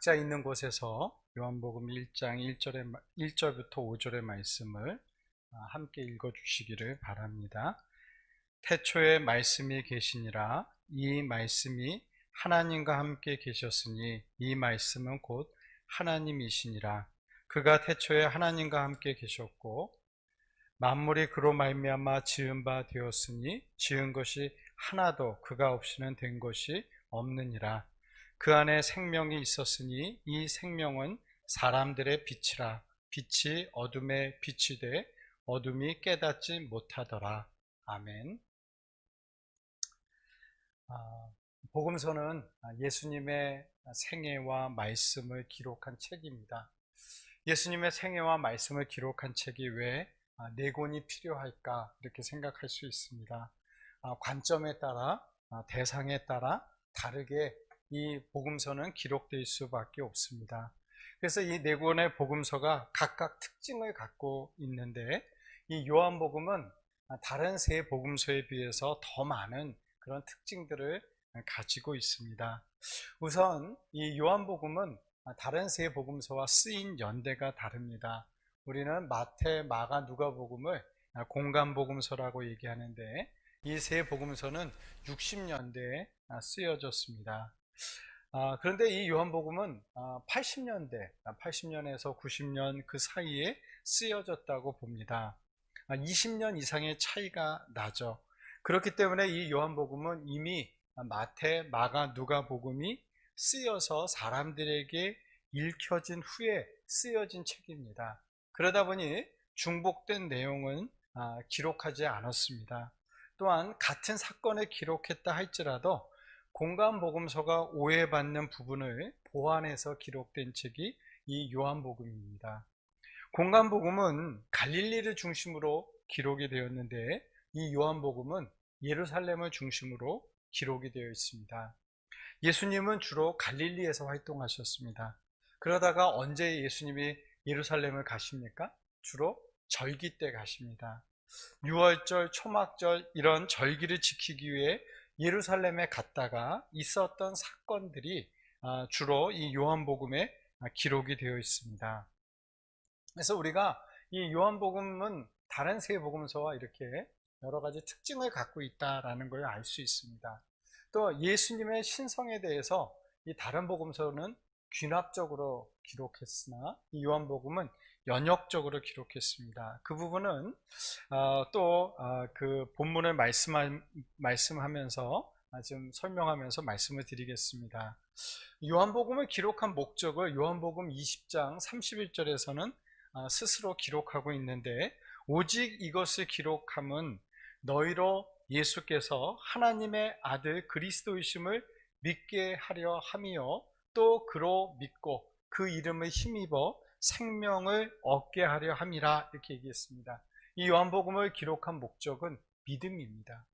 자 있는 곳에서 요한복음 1장 1절에 1절부터 5절의 말씀을 아, 함께 읽어 주시기를 바랍니다. 태초에 말씀이 계시니라. 이 말씀이 하나님과 함께 계셨으니 이 말씀은 곧 하나님이시니라. 그가 태초에 하나님과 함께 계셨고 만물이 그로 말미암아 지은 바 되었으니 지은 것이 하나도 그가 없이는 된 것이 없느니라 그 안에 생명이 있었으니 이 생명은 사람들의 빛이라 빛이 어둠에 빛이 돼 어둠이 깨닫지 못하더라 아멘. 아, 복음서는 예수님의 생애와 말씀을 기록한 책입니다. 예수님의 생애와 말씀을 기록한 책이 왜 네 권이 필요할까 이렇게 생각할 수 있습니다. 아, 관점에 따라 아, 대상에 따라 다르게 이 복음서는 기록될 수밖에 없습니다. 그래서 이 네 권의 복음서가 각각 특징을 갖고 있는데 이 요한복음은 다른 세 복음서에 비해서 더 많은 그런 특징들을 가지고 있습니다. 우선 이 요한복음은 다른 세 복음서와 쓰인 연대가 다릅니다. 우리는 마태, 마가, 누가복음을 공간복음서라고 얘기하는데 이 세 복음서는 60년대에 쓰여졌습니다. 그런데 이 요한복음은 80년대, 80년에서 90년 그 사이에 쓰여졌다고 봅니다. 20년 이상의 차이가 나죠. 그렇기 때문에 이 요한복음은 이미 마태, 마가, 누가 복음이 쓰여서 사람들에게 읽혀진 후에 쓰여진 책입니다. 그러다 보니 중복된 내용은 기록하지 않았습니다. 또한 같은 사건을 기록했다 할지라도 공간복음서가 오해받는 부분을 보완해서 기록된 책이 이 요한복음입니다. 공간복음은 갈릴리를 중심으로 기록이 되었는데 이 요한복음은 예루살렘을 중심으로 기록이 되어 있습니다. 예수님은 주로 갈릴리에서 활동하셨습니다. 그러다가 언제 예수님이 예루살렘을 가십니까? 주로 절기 때 가십니다. 6월절, 초막절 이런 절기를 지키기 위해 예루살렘에 갔다가 있었던 사건들이 아, 주로 이 요한복음에 기록이 되어 있습니다. 그래서 우리가 이 요한복음은 다른 세 복음서와 이렇게 여러 가지 특징을 갖고 있다라는 걸 알 수 있습니다. 또 예수님의 신성에 대해서 이 다른 복음서는 귀납적으로 기록했으나 이 요한복음은 연역적으로 기록했습니다. 그 부분은 어, 또그 어, 본문을 말씀하면서 좀 설명하면서 말씀을 드리겠습니다. 요한복음을 기록한 목적을 요한복음 20장 31절에서는 어, 스스로 기록하고 있는데 오직 이것을 기록함은 너희로 예수께서 하나님의 아들 그리스도이심을 믿게 하려 함이요 또 그로 믿고 그 이름을 힘입어 생명을 얻게 하려 함이라 이렇게 얘기했습니다. 이 요한복음을 기록한 목적은 믿음입니다.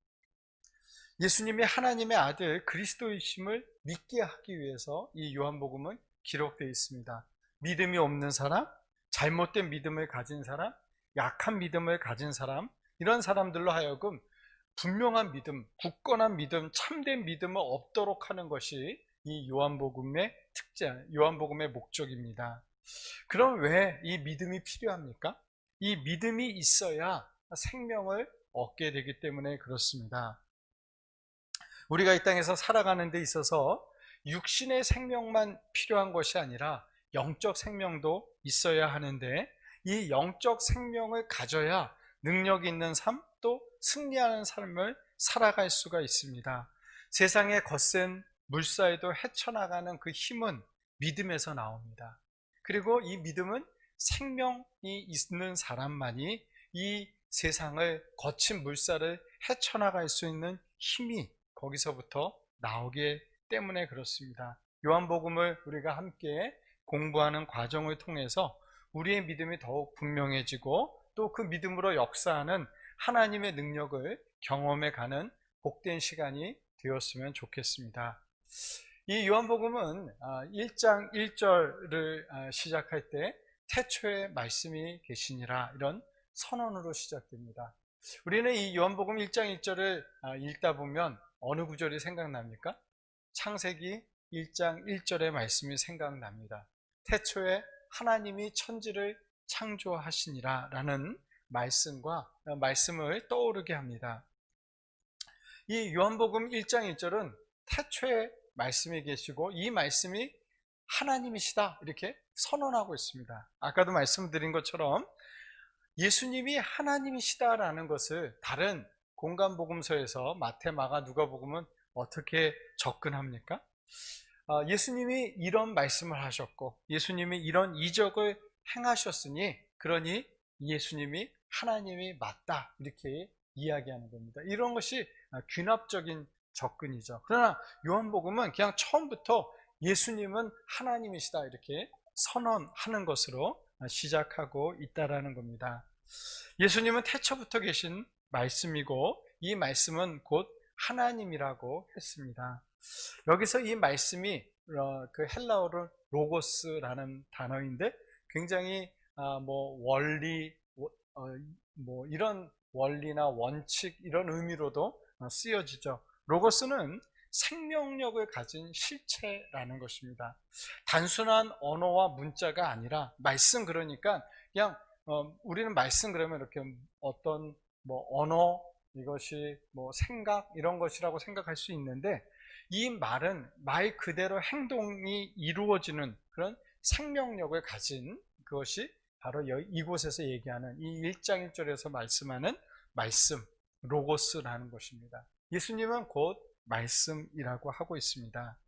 예수님이 하나님의 아들 그리스도이심을 믿게 하기 위해서 이 요한복음은 기록되어 있습니다. 믿음이 없는 사람, 잘못된 믿음을 가진 사람, 약한 믿음을 가진 사람, 이런 사람들로 하여금 분명한 믿음, 굳건한 믿음, 참된 믿음을 얻도록 하는 것이 이 요한복음의 특징, 요한복음의 목적입니다. 그럼 왜 이 믿음이 필요합니까? 이 믿음이 있어야 생명을 얻게 되기 때문에 그렇습니다. 우리가 이 땅에서 살아가는 데 있어서 육신의 생명만 필요한 것이 아니라 영적 생명도 있어야 하는데 이 영적 생명을 가져야 능력 있는 삶, 또 승리하는 삶을 살아갈 수가 있습니다. 세상의 거센 물사에도 헤쳐나가는 그 힘은 믿음에서 나옵니다. 그리고 이 믿음은 생명이 있는 사람만이 이 세상을 거친 물살을 헤쳐나갈 수 있는 힘이 거기서부터 나오기 때문에 그렇습니다. 요한복음을 우리가 함께 공부하는 과정을 통해서 우리의 믿음이 더욱 분명해지고 또 그 믿음으로 역사하는 하나님의 능력을 경험해 가는 복된 시간이 되었으면 좋겠습니다. 이 요한복음은 1장 아, 1절을 아, 시작할 때 태초에 말씀이 계시니라 이런 선언으로 시작됩니다. 우리는 이 요한복음 1장 1절을 아, 읽다 보면 어느 구절이 생각납니까? 창세기 1장 1절의 말씀이 생각납니다. 태초에 하나님이 천지를 창조하시니라 라는 말씀과 어, 말씀을 떠오르게 합니다. 이 요한복음 1장 1절은 태초에 말씀이 계시고 이 말씀이 하나님이시다 이렇게 선언하고 있습니다. 아까도 말씀드린 것처럼 예수님이 하나님이시다라는 것을 다른 공간복음서에서 마태, 마가, 누가복음은 어떻게 접근합니까? 아, 예수님이 이런 말씀을 하셨고 예수님이 이런 이적을 행하셨으니 그러니 예수님이 하나님이 맞다 이렇게 이야기하는 겁니다. 이런 것이 귀납적인 접근이죠. 그러나 요한복음은 그냥 처음부터 예수님은 하나님이시다 이렇게 선언하는 것으로 시작하고 있다라는 겁니다. 예수님은 태초부터 계신 말씀이고 이 말씀은 곧 하나님이라고 했습니다. 여기서 이 말씀이 어, 그 헬라어로 로고스라는 단어인데 굉장히 아, 뭐 원리 어, 뭐 이런 원리나 원칙 이런 의미로도 어, 쓰여지죠. 로고스는 생명력을 가진 실체라는 것입니다. 단순한 언어와 문자가 아니라 말씀 그러니까 그냥 어, 우리는 말씀 그러면 이렇게 어떤 뭐 언어 이것이 뭐 생각 이런 것이라고 생각할 수 있는데 이 말은 말 그대로 행동이 이루어지는 그런 생명력을 가진 그것이 바로 이곳에서 얘기하는 이 1장 1절에서 말씀하는 말씀, 로고스라는 것입니다. 예수님은 곧 말씀이라고 하고 있습니다.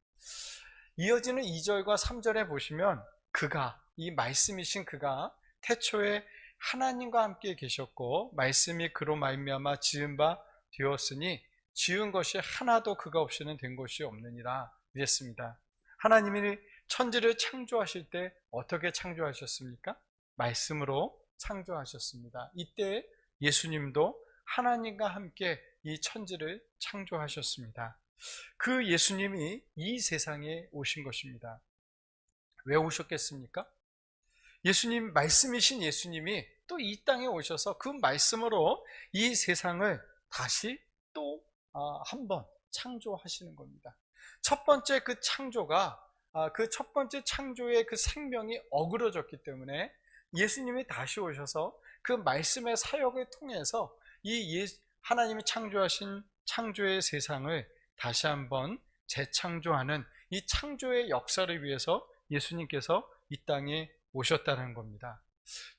이어지는 2절과 3절에 보시면 그가, 이 말씀이신 그가 태초에 하나님과 함께 계셨고 말씀이 그로 말미암아 지은 바 되었으니 지은 것이 하나도 그가 없이는 된 것이 없느니라 이랬습니다. 하나님이 천지를 창조하실 때 어떻게 창조하셨습니까? 말씀으로 창조하셨습니다. 이때 예수님도 하나님과 함께 이 천지를 창조하셨습니다. 그 예수님이 이 세상에 오신 것입니다. 왜 오셨겠습니까? 예수님, 말씀이신 예수님이 또 이 땅에 오셔서 그 말씀으로 이 세상을 다시 또 아, 한번 창조하시는 겁니다. 첫 번째 그 창조가 아, 그첫 번째 창조의 그 생명이 어그러졌기 때문에 예수님이 다시 오셔서 그 말씀의 사역을 통해서 이 하나님이 창조하신 창조의 세상을 다시 한번 재창조하는 이 창조의 역사를 위해서 예수님께서 이 땅에 오셨다는 겁니다.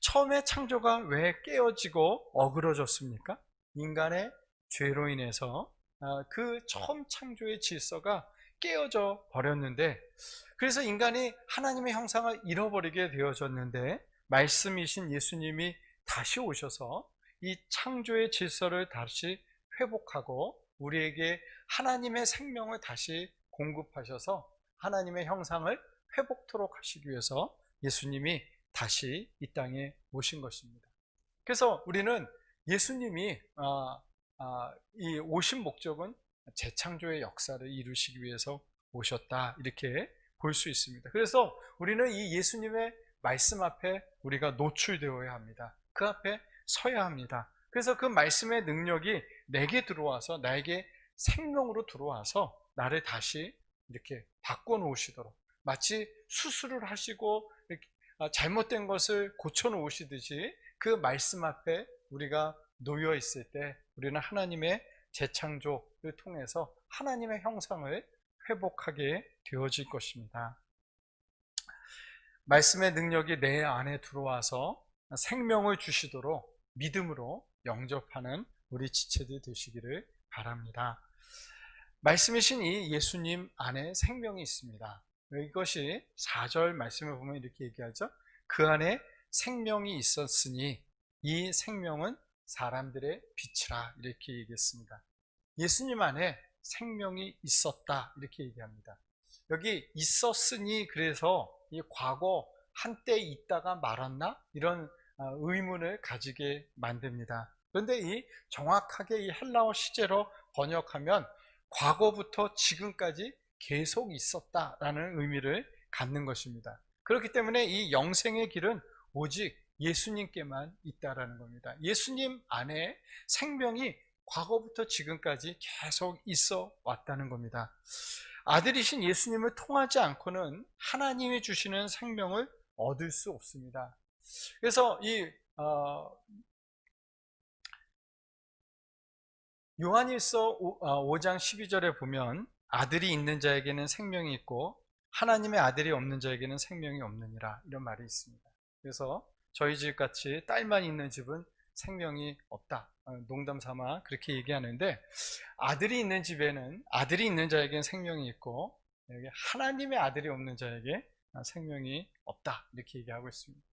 처음에 창조가 왜 깨어지고 어그러졌습니까? 인간의 죄로 인해서 아, 그 처음 창조의 질서가 깨어져 버렸는데 그래서 인간이 하나님의 형상을 잃어버리게 되어졌는데 말씀이신 예수님이 다시 오셔서 이 창조의 질서를 다시 회복하고 우리에게 하나님의 생명을 다시 공급하셔서 하나님의 형상을 회복토록 하시기 위해서 예수님이 다시 이 땅에 오신 것입니다. 그래서 우리는 예수님이 아, 아, 이 오신 목적은 재창조의 역사를 이루시기 위해서 오셨다 이렇게 볼 수 있습니다. 그래서 우리는 이 예수님의 말씀 앞에 우리가 노출되어야 합니다. 그 앞에 서야 합니다. 그래서 그 말씀의 능력이 내게 들어와서 나에게 생명으로 들어와서 나를 다시 이렇게 바꿔 놓으시도록 마치 수술을 하시고 아, 잘못된 것을 고쳐 놓으시듯이 그 말씀 앞에 우리가 놓여 있을 때 우리는 하나님의 재창조를 통해서 하나님의 형상을 회복하게 되어질 것입니다. 말씀의 능력이 내 안에 들어와서 생명을 주시도록 믿음으로 영접하는 우리 지체들 되시기를 바랍니다. 말씀이신 이 예수님 안에 생명이 있습니다. 이것이 4절 말씀을 보면 이렇게 얘기하죠. 그 안에 생명이 있었으니 이 생명은 사람들의 빛이라 이렇게 얘기했습니다. 예수님 안에 생명이 있었다 이렇게 얘기합니다. 여기 있었으니 그래서 이 과거 한때 있다가 말았나 이런 어, 의문을 가지게 만듭니다. 그런데 이 정확하게 이 헬라어 시제로 번역하면 과거부터 지금까지 계속 있었다라는 의미를 갖는 것입니다. 그렇기 때문에 이 영생의 길은 오직 예수님께만 있다라는 겁니다. 예수님 안에 생명이 과거부터 지금까지 계속 있어 왔다는 겁니다. 아들이신 예수님을 통하지 않고는 하나님이 주시는 생명을 얻을 수 없습니다. 그래서 이 어, 요한일서 5장 12절에 보면 아들이 있는 자에게는 생명이 있고 하나님의 아들이 없는 자에게는 생명이 없느니라 이런 말이 있습니다. 그래서 저희 집 같이 딸만 있는 집은 생명이 없다. 어, 농담 삼아 그렇게 얘기하는데 아들이 있는 집에는 아들이 있는 자에게는 생명이 있고 하나님의 아들이 없는 자에게 생명이 없다. 이렇게 얘기하고 있습니다.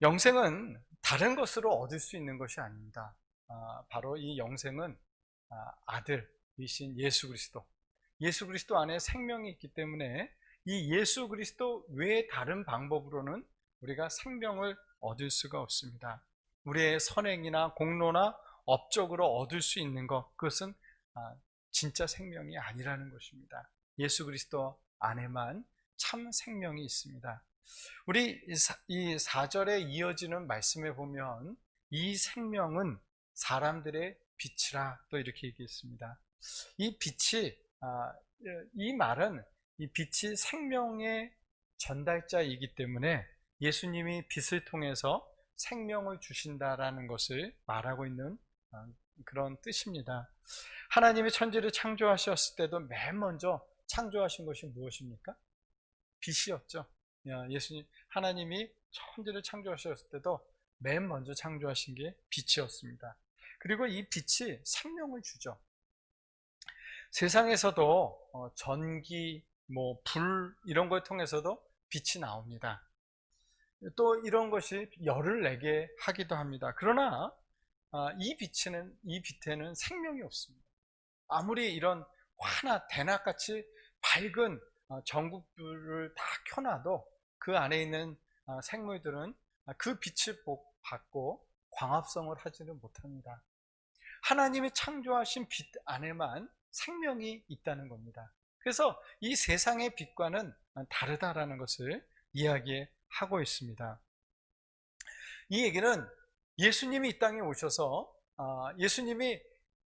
영생은 다른 것으로 얻을 수 있는 것이 아닙니다. 아, 바로 이 영생은 아, 아들이신 예수 그리스도, 예수 그리스도 안에 생명이 있기 때문에 이 예수 그리스도 외에 다른 방법으로는 우리가 생명을 얻을 수가 없습니다. 우리의 선행이나 공로나 업적으로 얻을 수 있는 것, 그것은 아, 진짜 생명이 아니라는 것입니다. 예수 그리스도 안에만 참 생명이 있습니다. 우리 이 4절에 이어지는 말씀에 보면 이 생명은 사람들의 빛이라 또 이렇게 얘기했습니다. 이 빛이 아, 이 말은 이 빛이 생명의 전달자이기 때문에 예수님이 빛을 통해서 생명을 주신다라는 것을 말하고 있는 아, 그런 뜻입니다. 하나님이 천지를 창조하셨을 때도 맨 먼저 창조하신 것이 무엇입니까? 빛이었죠. 예수님, 하나님이 천지를 창조하셨을 때도 맨 먼저 창조하신 게 빛이었습니다. 그리고 이 빛이 생명을 주죠. 세상에서도 어, 전기, 뭐, 불, 이런 걸 통해서도 빛이 나옵니다. 또 이런 것이 열을 내게 하기도 합니다. 그러나 아, 이 빛에는 이 빛에는 생명이 없습니다. 아무리 이런 화나 대낮같이 밝은 어, 전국불을 다 켜놔도 그 안에 있는 아, 생물들은 그 빛을 받고 광합성을 하지는 못합니다. 하나님이 창조하신 빛 안에만 생명이 있다는 겁니다. 그래서 이 세상의 빛과는 다르다라는 것을 이야기하고 있습니다. 이 얘기는 예수님이 이 땅에 오셔서 아, 예수님이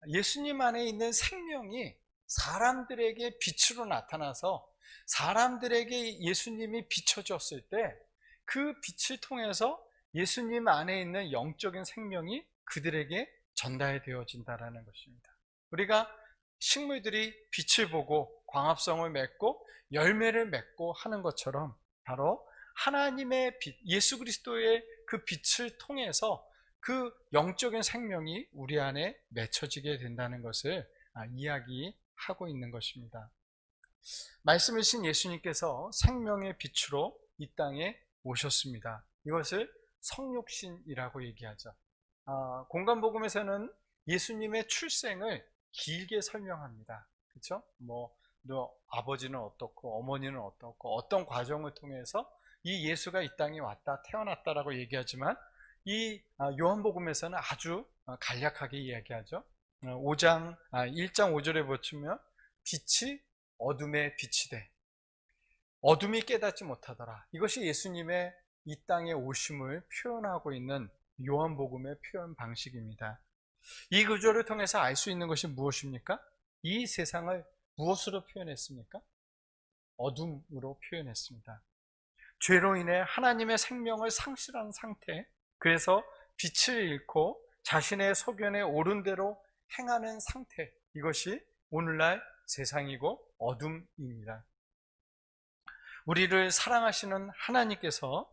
예수님 안에 있는 생명이 사람들에게 빛으로 나타나서 사람들에게 예수님이 비춰졌을 때 그 빛을 통해서 예수님 안에 있는 영적인 생명이 그들에게 전달되어진다라는 것입니다. 우리가 식물들이 빛을 보고 광합성을 맺고 열매를 맺고 하는 것처럼 바로 하나님의 빛, 예수 그리스도의 그 빛을 통해서 그 영적인 생명이 우리 안에 맺혀지게 된다는 것을 아, 이야기하고 있는 것입니다. 말씀을 신 예수님께서 생명의 빛으로 이 땅에 오셨습니다. 이것을 성육신이라고 얘기하죠. 아, 공간복음에서는 예수님의 출생을 길게 설명합니다. 그렇죠? 뭐, 너 아버지는 어떻고 어머니는 어떻고 어떤 과정을 통해서 이 예수가 이 땅에 왔다 태어났다라고 얘기하지만 이 아, 요한복음에서는 아주 아, 간략하게 이야기하죠. 5장 아, 1장 5절에 보시면 빛이 어둠에 빛이 돼 어둠이 깨닫지 못하더라. 이것이 예수님의 이 땅에 오심을 표현하고 있는 요한복음의 표현 방식입니다. 이 구조를 통해서 알 수 있는 것이 무엇입니까? 이 세상을 무엇으로 표현했습니까? 어둠으로 표현했습니다. 죄로 인해 하나님의 생명을 상실한 상태, 그래서 빛을 잃고 자신의 소견에 옳은 대로 행하는 상태, 이것이 오늘날 세상이고 어둠입니다. 우리를 사랑하시는 하나님께서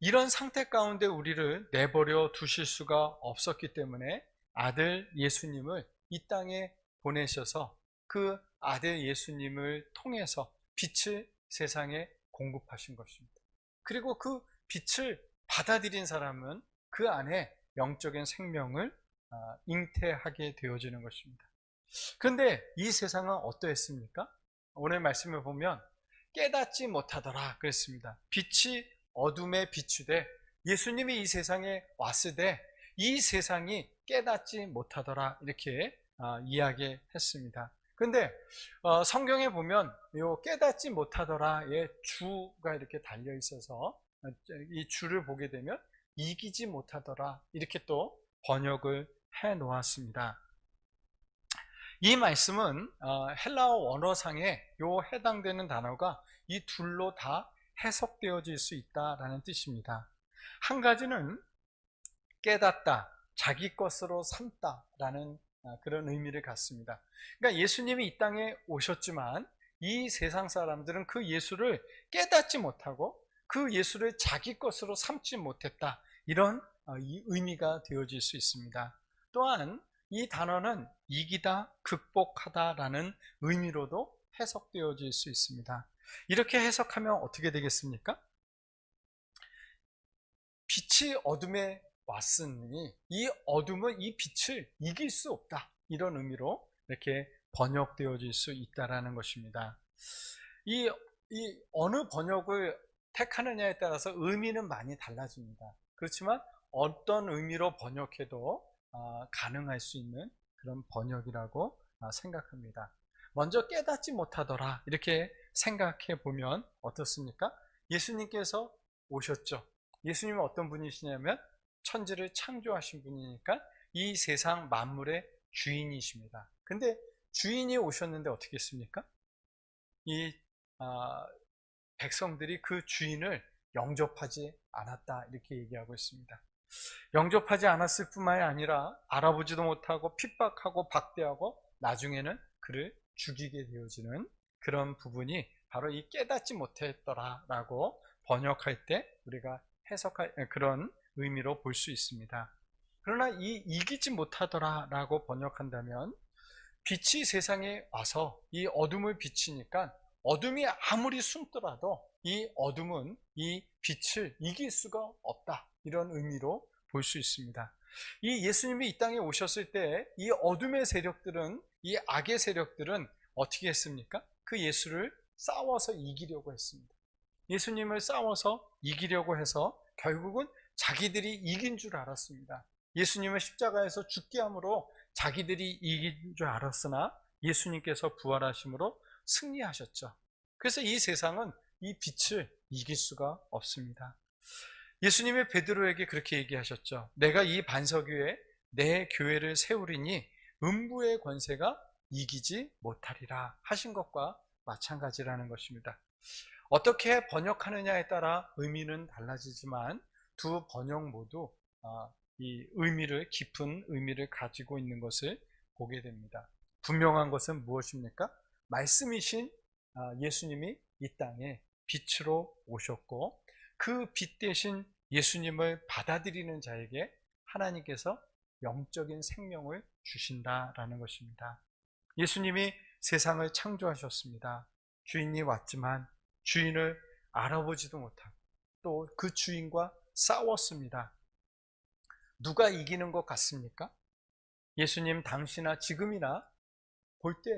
이런 상태 가운데 우리를 내버려 두실 수가 없었기 때문에 아들 예수님을 이 땅에 보내셔서 그 아들 예수님을 통해서 빛을 세상에 공급하신 것입니다. 그리고 그 빛을 받아들인 사람은 그 안에 영적인 생명을 아, 잉태하게 되어지는 것입니다. 그런데 이 세상은 어떠했습니까? 오늘 말씀을 보면 깨닫지 못하더라 그랬습니다. 빛이 어둠에 비추되 예수님이 이 세상에 왔으되 이 세상이 깨닫지 못하더라 이렇게 어, 이야기했습니다. 근데 어, 성경에 보면 요 깨닫지 못하더라의 주가 이렇게 달려 있어서 어, 이 주를 보게 되면 이기지 못하더라 이렇게 또 번역을 해 놓았습니다. 이 말씀은 어, 헬라어 원어상에 요 해당되는 단어가 이 둘로 다 해석되어질 수 있다라는 뜻입니다. 한 가지는 깨닫다, 자기 것으로 삼다라는 아, 그런 의미를 갖습니다. 그러니까 예수님이 이 땅에 오셨지만 이 세상 사람들은 그 예수를 깨닫지 못하고 그 예수를 자기 것으로 삼지 못했다. 이런 어, 이 의미가 되어질 수 있습니다. 또한 이 단어는 이기다, 극복하다라는 의미로도 해석되어질 수 있습니다. 이렇게 해석하면 어떻게 되겠습니까? 빛이 어둠에 왔으니 이 어둠은 이 빛을 이길 수 없다. 이런 의미로 이렇게 번역되어질 수 있다라는 것입니다. 이, 이 어느 번역을 택하느냐에 따라서 의미는 많이 달라집니다. 그렇지만 어떤 의미로 번역해도 아, 가능할 수 있는 그런 번역이라고 아, 생각합니다. 먼저 깨닫지 못하더라 이렇게 생각해 보면 어떻습니까? 예수님께서 오셨죠. 예수님은 어떤 분이시냐면 천지를 창조하신 분이니까 이 세상 만물의 주인이십니다. 근데 주인이 오셨는데 어떻게 했습니까? 이 아, 백성들이 그 주인을 영접하지 않았다 이렇게 얘기하고 있습니다. 영접하지 않았을 뿐만이 아니라 알아보지도 못하고 핍박하고 박대하고 나중에는 그를 죽이게 되어지는 그런 부분이 바로 이 깨닫지 못했더라라고 번역할 때 우리가 해석할 그런 의미로 볼 수 있습니다. 그러나 이 이기지 못하더라라고 번역한다면 빛이 세상에 와서 이 어둠을 비치니까 어둠이 아무리 숨더라도 이 어둠은 이 빛을 이길 수가 없다. 이런 의미로 볼 수 있습니다. 이 예수님이 이 땅에 오셨을 때 이 어둠의 세력들은 이 악의 세력들은 어떻게 했습니까? 그 예수를 싸워서 이기려고 했습니다. 예수님을 싸워서 이기려고 해서 결국은 자기들이 이긴 줄 알았습니다. 예수님을 십자가에서 죽게 함으로 자기들이 이긴 줄 알았으나 예수님께서 부활하심으로 승리하셨죠. 그래서 이 세상은 이 빛을 이길 수가 없습니다. 예수님의 베드로에게 그렇게 얘기하셨죠. 내가 이 반석 위에 내 교회를 세우리니 음부의 권세가 이기지 못하리라 하신 것과 마찬가지라는 것입니다. 어떻게 번역하느냐에 따라 의미는 달라지지만 두 번역 모두 아, 이 의미를 깊은 의미를 가지고 있는 것을 보게 됩니다. 분명한 것은 무엇입니까? 말씀이신 아, 예수님이 이 땅에 빛으로 오셨고 그 빛 대신 예수님을 받아들이는 자에게 하나님께서 영적인 생명을 주신다라는 것입니다. 예수님이 세상을 창조하셨습니다. 주인이 왔지만 주인을 알아보지도 못하고 또 그 주인과 싸웠습니다. 누가 이기는 것 같습니까? 예수님 당시나 지금이나 볼 때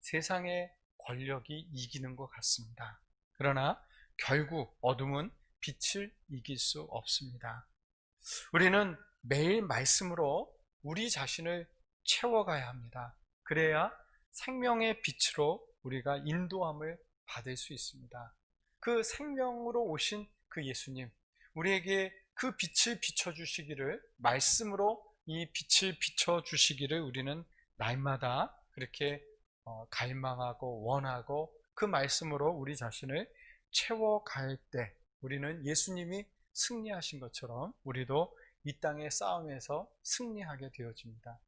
세상의 권력이 이기는 것 같습니다. 그러나 결국 어둠은 빛을 이길 수 없습니다. 우리는 매일 말씀으로 우리 자신을 채워가야 합니다. 그래야 생명의 빛으로 우리가 인도함을 받을 수 있습니다. 그 생명으로 오신 그 예수님, 우리에게 그 빛을 비춰주시기를, 말씀으로 이 빛을 비춰주시기를 우리는 날마다 그렇게 어, 갈망하고 원하고 그 말씀으로 우리 자신을 채워갈 때 우리는 예수님이 승리하신 것처럼 우리도 이 땅의 싸움에서 승리하게 되어집니다.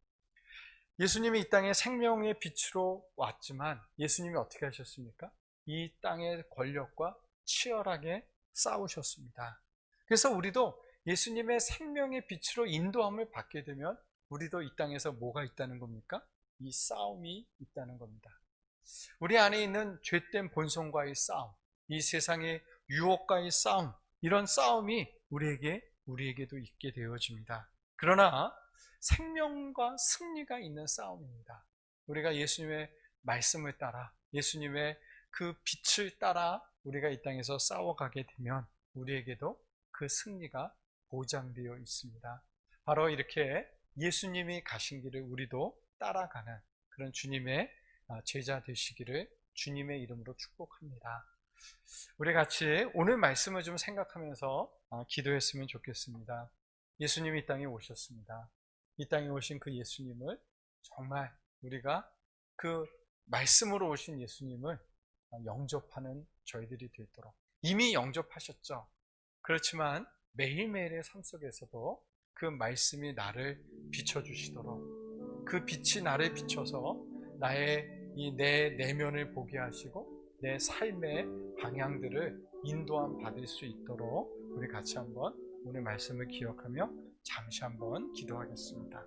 예수님이 이 땅에 생명의 빛으로 왔지만 예수님이 어떻게 하셨습니까? 이 땅의 권력과 치열하게 싸우셨습니다. 그래서 우리도 예수님의 생명의 빛으로 인도함을 받게 되면 우리도 이 땅에서 뭐가 있다는 겁니까? 이 싸움이 있다는 겁니다. 우리 안에 있는 죄된 본성과의 싸움, 이 세상의 유혹과의 싸움, 이런 싸움이 우리에게, 우리에게도 있게 되어집니다. 그러나 생명과 승리가 있는 싸움입니다. 우리가 예수님의 말씀을 따라, 예수님의 그 빛을 따라 우리가 이 땅에서 싸워가게 되면 우리에게도 그 승리가 보장되어 있습니다. 바로 이렇게 예수님이 가신 길을 우리도 따라가는 그런 주님의 제자 되시기를 주님의 이름으로 축복합니다. 우리 같이 오늘 말씀을 좀 생각하면서 어, 기도했으면 좋겠습니다. 예수님이 이 땅에 오셨습니다. 이 땅에 오신 그 예수님을 정말 우리가 그 말씀으로 오신 예수님을 영접하는 저희들이 되도록 이미 영접하셨죠. 그렇지만 매일매일의 삶 속에서도 그 말씀이 나를 비춰주시도록 그 빛이 나를 비춰서 나의 이 내 내면을 보게 하시고 내 삶의 방향들을 인도함 받을 수 있도록 우리 같이 한번 오늘 말씀을 기억하며 잠시 한번 기도하겠습니다.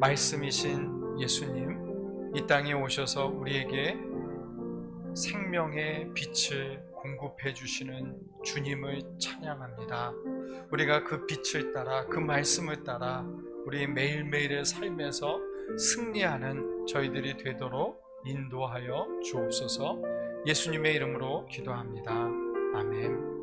말씀이신 예수님, 이 땅에 오셔서 우리에게 생명의 빛을 공급해 주시는 주님을 찬양합니다. 우리가 그 빛을 따라, 그 말씀을 따라 우리 매일매일의 삶에서 승리하는 저희들이 되도록 인도하여 주옵소서 예수님의 이름으로 기도합니다. 아멘.